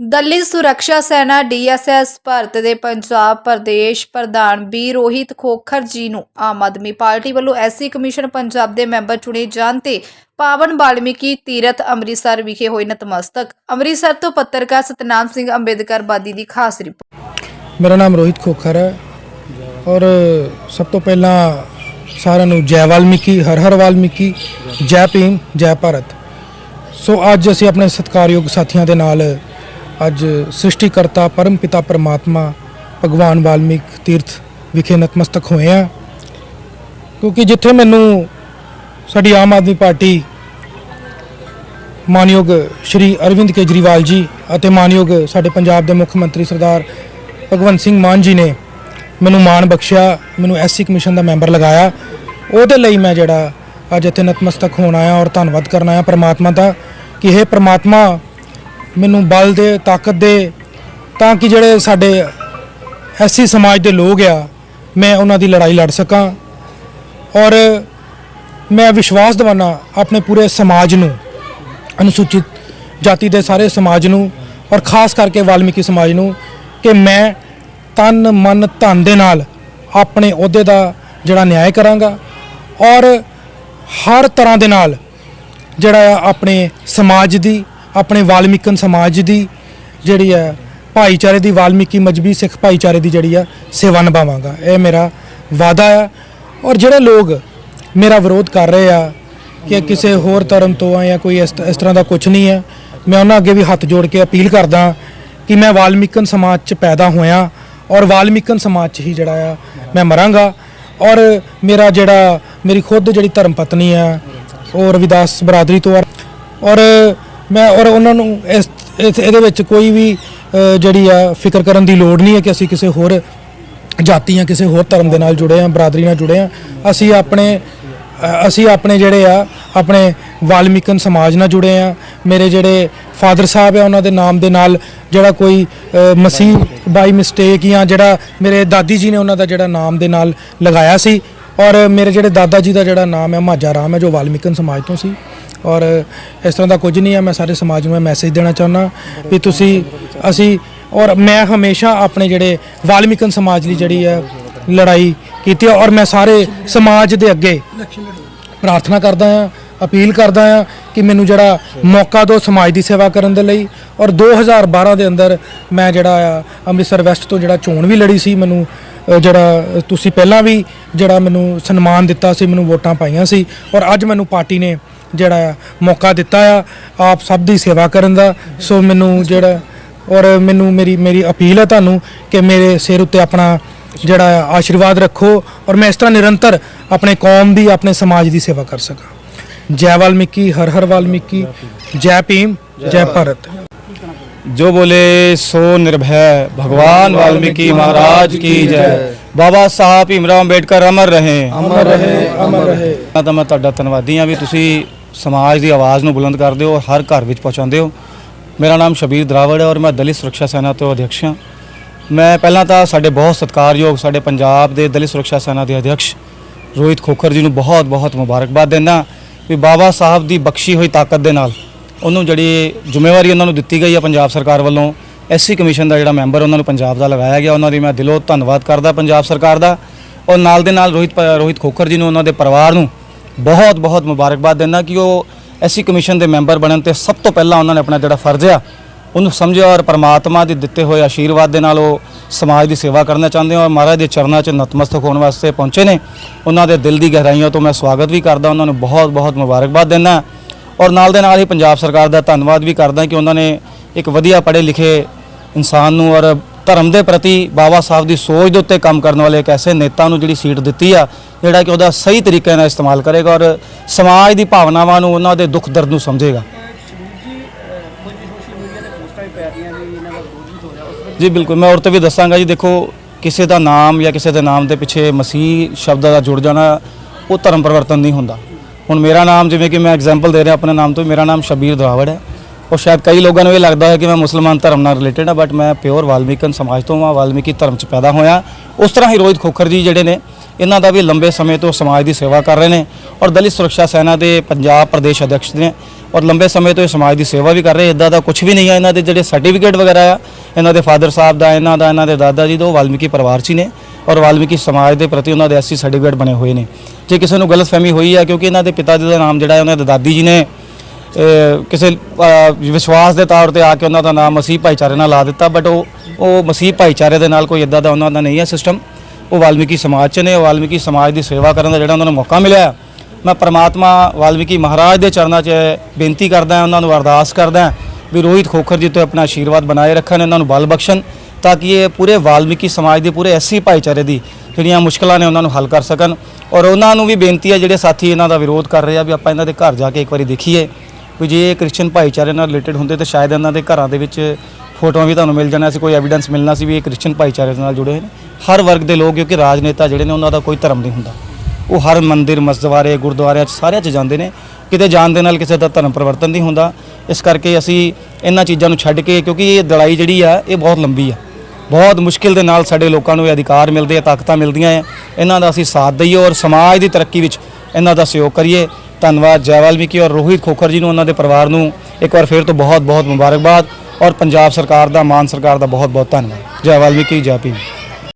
ਦਲਿਤ ਸੁਰੱਖਿਆ ਸੈਨਾ ਡੀਐਸਐਸ ਭਾਰਤ ਦੇ ਪੰਜਾਬ ਪ੍ਰਦੇਸ਼ ਪ੍ਰਧਾਨ ਬੀ ਰੋਹਿਤ ਖੋਖਰ ਜੀ ਨੂੰ ਆਮ ਆਦਮੀ ਪਾਰਟੀ ਵੱਲੋਂ ਐਸਸੀ ਕਮਿਸ਼ਨ ਪੰਜਾਬ ਦੇ ਮੈਂਬਰ ਚੁਣੇ ਜਾਣ ਤੇ ਪਾਵਨ ਬਾਲਮੀਕੀ ਤੀਰਥ ਅੰਮ੍ਰਿਤਸਰ ਵਿਖੇ ਹੋਏ ਨਤਮਸਤਕ। ਅੰਮ੍ਰਿਤਸਰ ਤੋਂ ਪੱਤਰਕਾਰ ਸਤਨਾਮ ਸਿੰਘ ਅੰਬੇਦਕਰ ਬਾਦੀ ਦੀ ਖਾਸ ਰਿਪੋਰਟ ਮੇਰਾ ਨਾਮ ਰੋਹਿਤ ਖੋਖਰ ਹੈ ਔਰ ਸਭ ਤੋਂ ਪਹਿਲਾਂ ਸਾਰਿਆਂ ਨੂੰ ਜੈ ਵਾਲਮੀਕੀ, ਹਰ ਹਰ ਵਾਲਮੀਕੀ, ਜੈ ਭੀਮ, ਜੈ ਭਾਰਤ। ਸੋ ਅੱਜ ਅਸੀਂ ਆਪਣੇ ਸਤਿਕਾਰਯੋਗ ਸਾਥੀਆਂ ਦੇ ਨਾਲ ਅੱਜ ਸ੍ਰਿਸ਼ਟੀਕਰਤਾ ਪਰਮ ਪਿਤਾ ਪਰਮਾਤਮਾ ਭਗਵਾਨ ਵਾਲਮੀਕ ਤੀਰਥ ਵਿਖੇ ਨਤਮਸਤਕ ਹੋਏ ਆ ਕਿਉਂਕਿ ਜਿੱਥੇ ਮੈਨੂੰ ਸਾਡੀ ਆਮ ਆਦਮੀ ਪਾਰਟੀ ਮਾਨਯੋਗ ਸ਼੍ਰੀ ਅਰਵਿੰਦ ਕੇਜਰੀਵਾਲ ਜੀ ਅਤੇ ਮਾਨਯੋਗ ਸਾਡੇ ਪੰਜਾਬ ਦੇ ਮੁੱਖ ਮੰਤਰੀ ਸਰਦਾਰ ਭਗਵੰਤ ਸਿੰਘ ਮਾਨ ਜੀ ਨੇ ਮੈਨੂੰ ਮਾਣ ਬਖਸ਼ਿਆ, ਮੈਨੂੰ ਐਸਸੀ ਕਮਿਸ਼ਨ ਦਾ ਮੈਂਬਰ ਲਗਾਇਆ। ਉਹਦੇ ਲਈ ਮੈਂ ਜਿਹੜਾ ਅੱਜ ਇੱਥੇ ਨਤਮਸਤਕ ਹੋਣ ਆਇਆ ਔਰ ਧੰਨਵਾਦ ਕਰਨ ਆਇਆ ਪ੍ਰਮਾਤਮਾ ਦਾ ਕਿ ਇਹ ਪ੍ਰਮਾਤਮਾ ਮੈਨੂੰ ਬਲ ਦੇ, ਤਾਕਤ ਦੇ, ਤਾਂ ਕਿ ਜਿਹੜੇ ਸਾਡੇ ਐਸੀ ਸਮਾਜ ਦੇ ਲੋਕ ਆ, ਮੈਂ ਉਹਨਾਂ ਦੀ ਲੜਾਈ ਲੜ ਸਕਾਂ। ਔਰ ਮੈਂ ਵਿਸ਼ਵਾਸ ਦਿਵਾਨਾ ਆਪਣੇ ਪੂਰੇ ਸਮਾਜ ਨੂੰ, ਅਨੁਸੂਚਿਤ ਜਾਤੀ ਦੇ ਸਾਰੇ ਸਮਾਜ ਨੂੰ, ਔਰ ਖਾਸ ਕਰਕੇ ਵਾਲਮੀਕੀ ਸਮਾਜ ਨੂੰ, ਕਿ ਮੈਂ ਤਨ, ਮਨ, ਧਨ ਦੇ ਨਾਲ ਆਪਣੇ ਅਹੁਦੇ ਦਾ ਜਿਹੜਾ ਨਿਆਂ ਕਰਾਂਗਾ। ਔਰ ਹਰ ਤਰ੍ਹਾਂ ਦੇ ਨਾਲ ਜਿਹੜਾ ਆ ਆਪਣੇ ਸਮਾਜ ਦੀ ਆਪਣੇ ਵਾਲਮੀਕਨ ਸਮਾਜ ਦੀ ਜਿਹੜੀ ਹੈ, ਭਾਈਚਾਰੇ ਦੀ ਵਾਲਮੀਕੀ ਮਜਬੀ ਸਿੱਖ ਭਾਈਚਾਰੇ ਦੀ ਜਿਹੜੀ ਆ, ਸੇਵਾ ਨਿਭਾਵਾਂਗਾ। ਇਹ ਮੇਰਾ ਵਾਅਦਾ ਆ। ਔਰ ਜਿਹੜੇ ਲੋਕ ਮੇਰਾ ਵਿਰੋਧ ਕਰ ਰਹੇ ਆ, ਕਿ ਕਿਸੇ ਹੋਰ ਧਰਮ ਤੋਂ ਆ ਜਾਂ ਕੋਈ ਇਸ ਤਰ੍ਹਾਂ ਦਾ ਕੁਝ ਨਹੀਂ ਹੈ ਮੈਂ ਉਹਨਾਂ ਅੱਗੇ ਵੀ ਹੱਥ ਜੋੜ ਕੇ ਅਪੀਲ ਕਰਦਾ ਕਿ ਮੈਂ ਵਾਲਮੀਕਨ ਸਮਾਜ 'ਚ ਪੈਦਾ ਹੋਇਆ ਔਰ ਵਾਲਮੀਕਨ ਸਮਾਜ 'ਚ ਹੀ ਜਿਹੜਾ ਆ, ਮੈਂ ਮਰਾਂਗਾ। ਔਰ ਮੇਰਾ ਜਿਹੜਾ, ਮੇਰੀ ਖੁਦ ਜਿਹੜੀ ਧਰਮ ਪਤਨੀ ਆ, ਉਹ ਰਵਿਦਾਸ ਬਰਾਦਰੀ ਤੋਂ ਆ। ਔਰ ਮੈਂ ਔਰ ਉਹਨਾਂ ਨੂੰ ਇਸ ਇਸ- ਇਹਦੇ ਵਿੱਚ ਕੋਈ ਵੀ ਅ, ਜਿਹੜੀ ਆ ਫਿਕਰ ਕਰਨ ਦੀ ਲੋੜ ਨਹੀਂ ਹੈ ਕਿ ਅਸੀਂ ਕਿਸੇ ਹੋਰ ਜਾਤੀ ਜਾਂ ਕਿਸੇ ਹੋਰ ਧਰਮ ਦੇ ਨਾਲ ਜੁੜੇ ਹਾਂ ਬਰਾਦਰੀ ਨਾਲ ਜੁੜੇ ਹਾਂ। ਅਸੀਂ ਆਪਣੇ ਅ, ਅਸੀਂ ਆਪਣੇ ਜਿਹੜੇ ਆ ਆਪਣੇ ਵਾਲਮੀਕਨ ਸਮਾਜ ਨਾਲ ਜੁੜੇ ਆ ਮੇਰੇ ਜਿਹੜੇ ਫਾਦਰ ਸਾਹਿਬ ਆ ਉਹਨਾਂ ਦੇ ਨਾਮ ਦੇ ਨਾਲ ਜਿਹੜਾ ਕੋਈ ਅ, ਮਸੀਹ ਬਾਈ ਮਿਸਟੇਕ ਜਾਂ ਜਿਹੜਾ ਮੇਰੇ ਦਾਦੀ ਜੀ ਨੇ ਉਹਨਾਂ ਦਾ ਜਿਹੜਾ ਨਾਮ ਦੇ ਨਾਲ ਲਗਾਇਆ ਸੀ। ਔਰ ਮੇਰੇ ਜਿਹੜੇ ਦਾਦਾ ਜੀ ਦਾ ਜਿਹੜਾ ਨਾਮ ਹੈ ਮਾਝਾ ਰਾਮ ਹੈ ਜੋ ਵਾਲਮੀਕਨ ਸਮਾਜ ਤੋਂ ਸੀ। ਔਰ ਇਸ ਤਰ੍ਹਾਂ ਦਾ ਕੁਝ ਨਹੀਂ ਹੈ ਮੈਂ ਸਾਰੇ ਸਮਾਜ ਨੂੰ ਇਹ ਮੈਸੇਜ ਦੇਣਾ ਚਾਹੁੰਦਾ ਵੀ ਤੁਸੀਂ ਅਸੀਂ ਔਰ ਮੈਂ ਹਮੇਸ਼ਾ ਆਪਣੇ ਜਿਹੜੇ ਵਾਲਮੀਕਨ ਸਮਾਜ ਲਈ ਜਿਹੜੀ ਹੈ ਲੜਾਈ ਕੀਤੀ ਹੈ ਔਰ ਮੈਂ ਸਾਰੇ ਸਮਾਜ ਦੇ ਅੱਗੇ ਪ੍ਰਾਰਥਨਾ ਕਰਦਾ ਹਾਂ ਅਪੀਲ ਕਰਦਾ ਹਾਂ ਕਿ ਮੈਨੂੰ ਜਿਹੜਾ ਮੌਕਾ ਦਿਓ ਸਮਾਜ ਦੀ ਸੇਵਾ ਕਰਨ ਦੇ ਲਈ ਔਰ 2012 ਦੇ ਅੰਦਰ ਮੈਂ ਜਿਹੜਾ ਆ ਅੰਮ੍ਰਿਤਸਰ ਵੈਸਟ ਤੋਂ ਜਿਹੜਾ ਚੋਣ ਵੀ ਲੜੀ ਸੀ, ਮੈਨੂੰ ਜਿਹੜਾ ਤੁਸੀਂ ਪਹਿਲਾਂ ਵੀ ਜਿਹੜਾ ਮੈਨੂੰ ਸਨਮਾਨ ਦਿੱਤਾ ਸੀ, ਮੈਨੂੰ ਵੋਟਾਂ ਪਾਈਆਂ ਸੀ ਔਰ ਅੱਜ ਮੈਨੂੰ ਪਾਰਟੀ ਨੇ ਜਿਹੜਾ ਆ, ਮੌਕਾ ਦਿੱਤਾ ਆ, ਆਪ ਸਭ ਦੀ ਸੇਵਾ ਕਰਨ ਦਾ। ਸੋ ਮੈਨੂੰ ਜਿਹੜਾ, ਔਰ ਮੈਨੂੰ ਮੇਰੀ ਮੇਰੀ ਅਪੀਲ ਹੈ ਤੁਹਾਨੂੰ ਕਿ ਮੇਰੇ ਸਿਰ ਉੱਤੇ ਆਪਣਾ ਜਿਹੜਾ ਆਸ਼ੀਰਵਾਦ ਰੱਖੋ ਔਰ ਮੈਂ ਇਸ ਤਰ੍ਹਾਂ ਨਿਰੰਤਰ ਆਪਣੇ ਕੌਮ ਦੀ, ਆਪਣੇ ਸਮਾਜ ਦੀ ਸੇਵਾ ਕਰ ਸਕਾਂ। ਜੈ ਵਾਲਮੀਕੀ, ਹਰ ਹਰ ਵਾਲਮੀਕੀ, ਜੈ ਭੀਮ, ਜੈ ਭਾਰਤ। ਜੋ ਬੋਲੇ, ਸੋ ਨਿਰਭੈ। ਭਗਵਾਨ ਵਾਲਮੀਕੀ ਮਹਾਰਾਜ ਕੀ ਜੈ। ਬਾਬਾ ਸਾਹਿਬ ਭੀਮਰਾਓ ਅੰਬੇਡਕਰ ਅਮਰ ਰਹੇ। ਅਮਰ ਰਹੇ ਅਮਰ ਰਹੇ। ਮੈਂ ਤਾਂ ਮੈਂ ਤੁਹਾਡਾ ਧੰਨਵਾਦੀ ਹਾਂ ਵੀ ਤੁਸੀਂ ਸਮਾਜ ਦੀ ਆਵਾਜ਼ ਨੂੰ ਬੁਲੰਦ ਕਰਦੇ ਹੋ ਔਰ ਹਰ ਘਰ ਵਿੱਚ ਪਹੁੰਚਾਉਂਦੇ ਹੋ। ਮੇਰਾ ਨਾਮ ਸ਼ਬੀਰ ਦਰਾਵੜ ਹੈ ਔਰ ਮੈਂ ਦਲਿਤ ਸੁਰੱਖਿਆ ਸੈਨਾ ਤੋਂ ਅਧਿਕਸ਼ ਹਾਂ। ਮੈਂ ਪਹਿਲਾਂ ਤਾਂ ਸਾਡੇ ਬਹੁਤ ਸਤਿਕਾਰਯੋਗ ਸਾਡੇ ਪੰਜਾਬ ਦੇ ਦਲਿਤ ਸੁਰੱਖਿਆ ਸੈਨਾ ਦੇ ਅਧਿਕਸ਼ ਰੋਹਿਤ ਖੋਖਰ ਜੀ ਨੂੰ ਬਹੁਤ ਬਹੁਤ ਮੁਬਾਰਕਬਾਦ ਦਿੰਦਾ ਵੀ ਬਾਬਾ ਸਾਹਿਬ ਦੀ ਬਖਸ਼ੀ ਹੋਈ ਤਾਕਤ ਦੇ ਨਾਲ ਉਹਨੂੰ ਜਿਹੜੀ ਜ਼ਿੰਮੇਵਾਰੀ ਉਹਨਾਂ ਨੂੰ ਦਿੱਤੀ ਗਈ ਹੈ ਪੰਜਾਬ ਸਰਕਾਰ ਵੱਲੋਂ ਐਸਸੀ ਕਮਿਸ਼ਨ ਦਾ ਜਿਹੜਾ ਮੈਂਬਰ ਉਹਨਾਂ ਨੂੰ ਪੰਜਾਬ ਦਾ ਲਗਾਇਆ ਗਿਆ, ਉਹਨਾਂ ਦੀ ਮੈਂ ਦਿਲੋਂ ਧੰਨਵਾਦ ਕਰਦਾ ਪੰਜਾਬ ਸਰਕਾਰ ਦਾ ਔਰ ਨਾਲ ਦੇ ਨਾਲ ਰੋਹਿਤ ਪ- ਰੋਹਿਤ ਖੋਖਰ ਜੀ ਨੂੰ ਉਹਨਾਂ ਦੇ ਪਰਿਵਾਰ ਨੂੰ ਬਹੁਤ ਬਹੁਤ ਮੁਬਾਰਕਬਾਦ ਦਿੰਦਾ ਕਿ ਉਹ ਐਸਸੀ ਕਮਿਸ਼ਨ ਦੇ ਮੈਂਬਰ ਬਣਨ ਤੇ ਸਭ ਤੋਂ ਪਹਿਲਾਂ ਉਹਨਾਂ ਨੇ ਆਪਣਾ ਜਿਹੜਾ ਫਰਜ਼ ਆ, ਉਹਨੂੰ ਸਮਝਿਆ ਔਰ ਪਰਮਾਤਮਾ ਦੇ ਦਿੱਤੇ ਹੋਏ ਆਸ਼ੀਰਵਾਦ ਦੇ ਨਾਲ ਉਹ ਸਮਾਜ ਦੀ ਸੇਵਾ ਕਰਨਾ ਚਾਹੁੰਦੇ ਔਰ ਮਹਾਰਾਜ ਦੇ ਚਰਨਾਂ 'ਚ ਨਤਮਸਤਕ ਹੋਣ ਵਾਸਤੇ ਪਹੁੰਚੇ ਨੇ। ਉਹਨਾਂ ਦੇ ਦਿਲ ਦੀ ਗਹਿਰਾਈਆਂ ਤੋਂ ਮੈਂ ਸਵਾਗਤ ਵੀ ਕਰਦਾ, ਉਹਨਾਂ ਨੂੰ ਬਹੁਤ ਬਹੁਤ ਮੁਬਾਰਕਬਾਦ ਦਿੰਦਾ। ਔਰ ਨਾਲ ਦੇ ਨਾਲ ਹੀ ਪੰਜਾਬ ਸਰਕਾਰ ਦਾ ਧੰਨਵਾਦ ਵੀ ਕਰਦਾ ਕਿ ਉਹਨਾਂ ਨੇ ਇੱਕ ਵਧੀਆ ਪੜ੍ਹੇ ਲਿਖੇ ਇਨਸਾਨ ਨੂੰ ਔਰ ਧਰਮ ਦੇ ਪ੍ਰਤੀ ਬਾਬਾ ਸਾਹਿਬ ਦੀ ਸੋਚ ਦੇ ਉੱਤੇ ਕੰਮ ਕਰਨ ਵਾਲੇ ਇੱਕ ਐਸੇ ਨੇਤਾ ਨੂੰ ਜਿਹੜੀ ਸੀਟ ਦਿੱਤੀ ਆ, ਜਿਹੜਾ ਕਿ ਉਹਦਾ ਸਹੀ ਤਰੀਕੇ ਨਾਲ ਇਸਤੇਮਾਲ ਕਰੇਗਾ ਔਰ ਸਮਾਜ ਦੀ ਭਾਵਨਾਵਾਂ ਨੂੰ ਉਹਨਾਂ ਦੇ ਦੁੱਖ ਦਰਦ ਨੂੰ ਸਮਝੇਗਾ। ਜੀ, ਬਿਲਕੁਲ। ਮੈਂ ਔਰ ਤੇ ਵੀ ਦੱਸਾਂਗਾ ਜੀ, ਦੇਖੋ, ਕਿਸੇ ਦਾ ਨਾਮ ਜਾਂ ਕਿਸੇ ਦੇ ਨਾਮ ਦੇ ਪਿੱਛੇ ਮਸੀਹ ਸ਼ਬਦ ਦਾ ਜੁੜ ਜਾਣਾ, ਉਹ ਧਰਮ ਪਰਿਵਰਤਨ ਨਹੀਂ ਹੁੰਦਾ। ਹੁਣ ਮੇਰਾ ਨਾਮ, ਜਿਵੇਂ ਕਿ ਮੈਂ ਐਗਜ਼ਾਮਪਲ ਦੇ ਰਿਹਾ, ਆਪਣੇ ਨਾਮ ਤੋਂ ਮੇਰਾ ਨਾਮ ਸ਼ਬੀਰ ਦਰਾਵੜ ਹੈ। ਉਹ ਸ਼ਾਇਦ ਕਈ ਲੋਕਾਂ ਨੂੰ ਇਹ ਲੱਗਦਾ ਹੈ ਕਿ ਮੈਂ ਮੁਸਲਮਾਨ ਧਰਮ ਨਾਲ ਰਿਲੇਟਡ ਹਾਂ ਬਟ ਮੈਂ ਪਿਓਰ ਵਾਲਮੀਕਨ ਸਮਾਜ ਤੋਂ ਹਾਂ, ਵਾਲਮੀਕੀ ਧਰਮ 'ਚ ਪੈਦਾ ਹੋਇਆ। ਉਸ ਤਰ੍ਹਾਂ ਹੀ ਰੋਹਿਤ ਖੋਖਰ ਜੀ ਜਿਹੜੇ ਨੇ, ਇਹਨਾਂ ਦਾ ਵੀ ਲੰਬੇ ਸਮੇਂ ਤੋਂ ਸਮਾਜ ਦੀ ਸੇਵਾ ਕਰ ਰਹੇ ਨੇ ਔਰ ਦਲਿਤ ਸੁਰੱਖਿਆ ਸੈਨਾ ਦੇ ਪੰਜਾਬ ਪ੍ਰਦੇਸ਼ ਅਧਿਕਸ਼ ਨੇ ਔਰ ਲੰਬੇ ਸਮੇਂ ਤੋਂ ਇਹ ਸਮਾਜ ਦੀ ਸੇਵਾ ਵੀ ਕਰ ਰਹੇ ਇਦਾਂ ਦਾ ਕੁਝ ਵੀ ਨਹੀਂ ਹੈ। ਇਹਨਾਂ ਦੇ ਜਿਹੜੇ ਸਰਟੀਫਿਕੇਟ ਵਗੈਰਾ ਆ, ਇਹਨਾਂ ਦੇ ਫਾਦਰ ਸਾਹਿਬ ਦਾ, ਇਹਨਾਂ ਦਾ, ਇਹਨਾਂ ਦੇ ਦਾਦਾ ਜੀ ਦਾ, ਉਹ ਵਾਲਮੀਕੀ ਪਰਿਵਾਰ 'ਚ ਹੀ ਨੇ ਔਰ ਵਾਲਮੀਕੀ ਸਮਾਜ ਦੇ ਪ੍ਰਤੀ ਉਹਨਾਂ ਦੇ ਐਸੀ ਸਰਟੀਫਿਕੇਟ ਬਣੇ ਹੋਏ ਨੇ। ਜੇ ਕਿਸੇ ਨੂੰ ਗਲਤਫਹਿਮੀ ਹੋਈ ਹੈ, ਕਿਉਂਕਿ ਇਹਨਾਂ ਦੇ ਪਿਤਾ ਜੀ ਦਾ ਨਾਮ ਜਿਹੜਾ ਹੈ, ਉਹਨਾਂ ਦੇ ਦਾਦੀ ਜੀ ਨੇ ਕਿਸੇ ਵਿਸ਼ਵਾਸ ਦੇ ਤੌਰ ਤੇ ਆ ਕੇ ਉਹਨਾਂ ਦਾ ਨਾਮ ਮਸੀਹ ਭਾਈਚਾਰੇ ਨਾਲ ਲਾ ਦਿੱਤਾ ਬਟ ਉਹ ਉਹ ਮਸੀਹ ਭਾਈਚਾਰੇ ਦੇ ਨਾਲ ਕੋਈ ਇਦਾਂ ਦਾ ਉਹਨਾਂ ਦਾ ਨਹੀਂ ਹੈ ਸਿਸਟਮ ਉਹ ਵਾਲਮੀਕੀ ਸਮਾਜ ਚ ਨੇ, ਉਹ ਵਾਲਮੀਕੀ ਸਮਾਜ ਦੀ ਸੇਵਾ ਕਰਨ ਦਾ ਜਿਹੜਾ ਉਹਨਾਂ ਨੂੰ ਮੌਕਾ ਮਿਲਿਆ ਮੈਂ ਪ੍ਰਮਾਤਮਾ ਵਾਲਮੀਕੀ ਮਹਾਰਾਜ ਦੇ ਚਰਨਾਂ 'ਚ ਬੇਨਤੀ ਕਰਦਾ ਹਾਂ, ਉਹਨਾਂ ਨੂੰ ਅਰਦਾਸ ਕਰਦਾ ਹਾਂ ਵੀ ਰੋਹਿਤ ਖੋਖਰ ਜੀ ਤੋਂ ਆਪਣਾ ਆਸ਼ੀਰਵਾਦ ਬਣਾਏ ਰੱਖਣ, ਇਹਨਾਂ ਨੂੰ ਬਲ ਬਖਸ਼ਣ, ਤਾਂ ਕਿ ਇਹ ਪੂਰੇ ਵਾਲਮੀਕੀ ਸਮਾਜ ਦੇ ਪੂਰੇ ਐਸੀ ਭਾਈਚਾਰੇ ਦੀ ਜਿਹੜੀਆਂ ਮੁਸ਼ਕਲਾਂ ਨੇ ਉਹਨਾਂ ਨੂੰ ਹੱਲ ਕਰ ਸਕਣ। ਔਰ ਉਹਨਾਂ ਨੂੰ ਵੀ ਬੇਨਤੀ ਹੈ, ਜਿਹੜੇ ਸਾਥੀ ਇਹਨਾਂ ਦਾ ਵਿਰੋਧ ਕਰ ਰਹੇ ਆ, ਵੀ ਆਪਾਂ ਇਹਨਾਂ ਦੇ ਘਰ ਜਾ ਕੇ ਇੱਕ ਵਾਰੀ ਦੇਖੀਏ। ਵੀ ਜੇ ਇਹ ਕ੍ਰਿਸਚੀਅਨ ਭਾਈਚਾਰੇ ਨਾਲ ਰਿਲੇਟਡ ਹੁੰਦੇ ਤਾਂ ਸ਼ਾਇਦ ਇਹਨਾਂ ਦੇ ਘਰਾਂ ਦੇ ਵਿੱਚ ਫੋਟੋਆਂ ਵੀ ਤੁਹਾਨੂੰ ਮਿਲ ਜਾਣਾ ਸੀ, ਕੋਈ ਐਵੀਡੈਂਸ ਮਿਲਣਾ ਸੀ ਵੀ ਇਹ ਕ੍ਰਿਸਚੀਅਨ ਭਾਈਚਾਰੇ ਦੇ ਨਾਲ ਜੁੜੇ ਨੇ। ਹਰ ਵਰਗ ਦੇ ਲੋਕ, ਕਿਉਂਕਿ ਰਾਜਨੇਤਾ ਜਿਹੜੇ ਨੇ, ਉਹਨਾਂ ਦਾ ਕੋਈ ਧਰਮ ਨਹੀਂ ਹੁੰਦਾ। ਉਹ ਹਰ ਮੰਦਿਰ ਮਸਜਿਦਾਰੇ ਗੁਰਦੁਆਰਿਆਂ 'ਚ ਸਾਰਿਆਂ 'ਚ ਜਾਂਦੇ ਨੇ। ਕਿਤੇ ਜਾਣ ਦੇ ਨਾਲ ਕਿਸੇ ਦਾ ਧਰਮ ਪਰਿਵਰਤਨ ਨਹੀਂ ਹੁੰਦਾ। ਇਸ ਕਰਕੇ ਅਸੀਂ ਇਹਨਾਂ ਚੀਜ਼ਾਂ ਨੂੰ ਛੱਡ ਕੇ, ਕਿਉਂਕਿ ਇਹ ਲੜਾਈ ਜਿਹੜੀ ਆ, ਇਹ ਬਹੁਤ ਲੰਬੀ ਆ। ਬਹੁਤ ਮੁਸ਼ਕਿਲ ਦੇ ਨਾਲ ਸਾਡੇ ਲੋਕਾਂ ਨੂੰ ਇਹ ਅਧਿਕਾਰ ਮਿਲਦੇ ਆ, ਤਾਕਤਾਂ ਮਿਲਦੀਆਂ ਆ। ਇਹਨਾਂ ਦਾ ਅਸੀਂ ਸਾਥ ਦਈਏ ਔਰ ਸਮਾਜ ਦੀ ਤਰੱਕੀ ਵਿੱਚ ਇਹਨਾਂ ਦਾ ਸਹਿਯੋਗ ਕਰੀਏ। ਧੰਨਵਾਦ ਜੈ ਵਾਲਮੀਕੀ ਔਰ ਰੋਹਿਤ ਖੋਖਰ ਜੀ ਨੂੰ, ਉਹਨਾਂ ਦੇ ਪਰਿਵਾਰ ਨੂੰ। ਇੱਕ ਵਾਰ ਫਿਰ ਤੋਂ ਬਹੁਤ ਬਹੁਤ ਮੁਬਾਰਕਬਾਦ ਔਰ ਪੰਜਾਬ ਸਰਕਾਰ ਦਾ, ਮਾਨ ਸਰਕਾਰ ਦਾ ਬਹੁਤ ਬਹੁਤ ਧੰਨਵਾਦ ਜੈ ਵਾਲਮੀਕੀ ਜੈ ਭੀਮ।